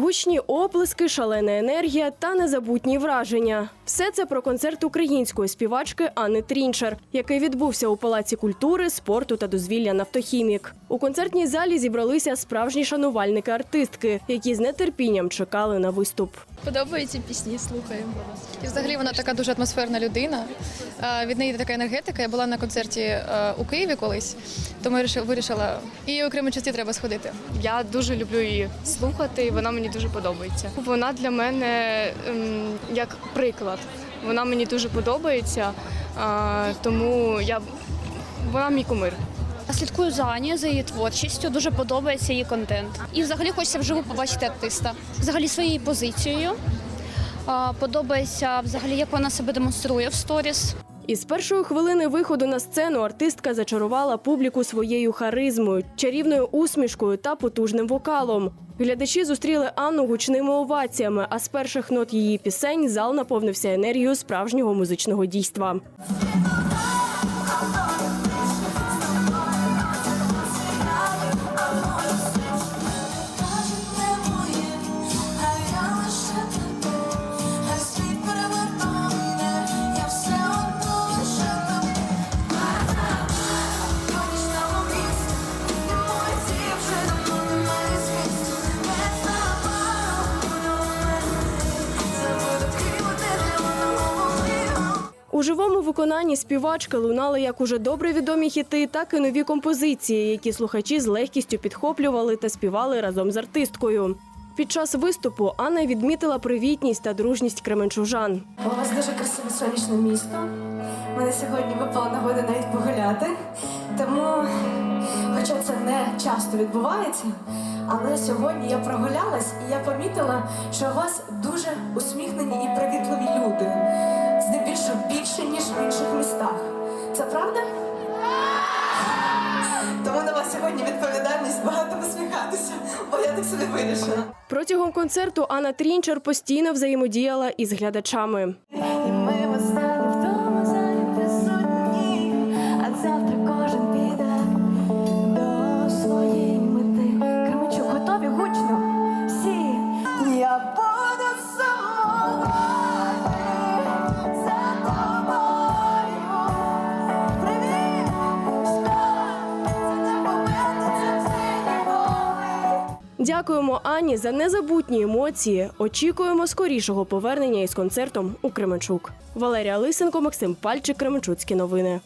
Гучні оплески, шалена енергія та незабутні враження. Все це про концерт української співачки Анни Трінчер, який відбувся у Палаці культури, спорту та дозвілля Нафтохімік. У концертній залі зібралися справжні шанувальники артистки, які з нетерпінням чекали на виступ. Подобаються пісні, слухаємо. І взагалі вона така дуже атмосферна людина. Від неї така енергетика. Я була на концерті е, у Києві колись, тому я вирішила- і у Кременчуці треба сходити. Я дуже люблю її слухати, вона мені дуже подобається. Вона для мене ем, як приклад. Вона мені дуже подобається, тому я вона мій кумир. Слідкую за Анією, за її творчістю, дуже подобається її контент. І взагалі хочеться вживу побачити артиста. Взагалі своєю позицією. Подобається взагалі, як вона себе демонструє в сторіс. Із першої хвилини виходу на сцену артистка зачарувала публіку своєю харизмою, чарівною усмішкою та потужним вокалом. Глядачі зустріли Анну гучними оваціями, а з перших нот її пісень зал наповнився енергією справжнього музичного дійства. У живому виконанні співачки лунали як уже добре відомі хіти, так і нові композиції, які слухачі з легкістю підхоплювали та співали разом з артисткою. Під час виступу Анна відмітила привітність та дружність кременчужан. У вас дуже красиве сонячне місто. Мене сьогодні випала нагода навіть погуляти. Тому, хоча це не часто відбувається, але сьогодні я прогулялась і я помітила, що у вас дуже усміхнені правда? Тому на вас сьогодні відповідальність багато посміхатися, бо я так собі вирішила. Протягом концерту Анна Трінчер постійно взаємодіяла із глядачами. І ми в Дякуємо Ані за незабутні емоції. Очікуємо скорішого повернення із концертом у Кременчук. Валерія Лисенко, Максим Пальчик, Кременчуцькі новини.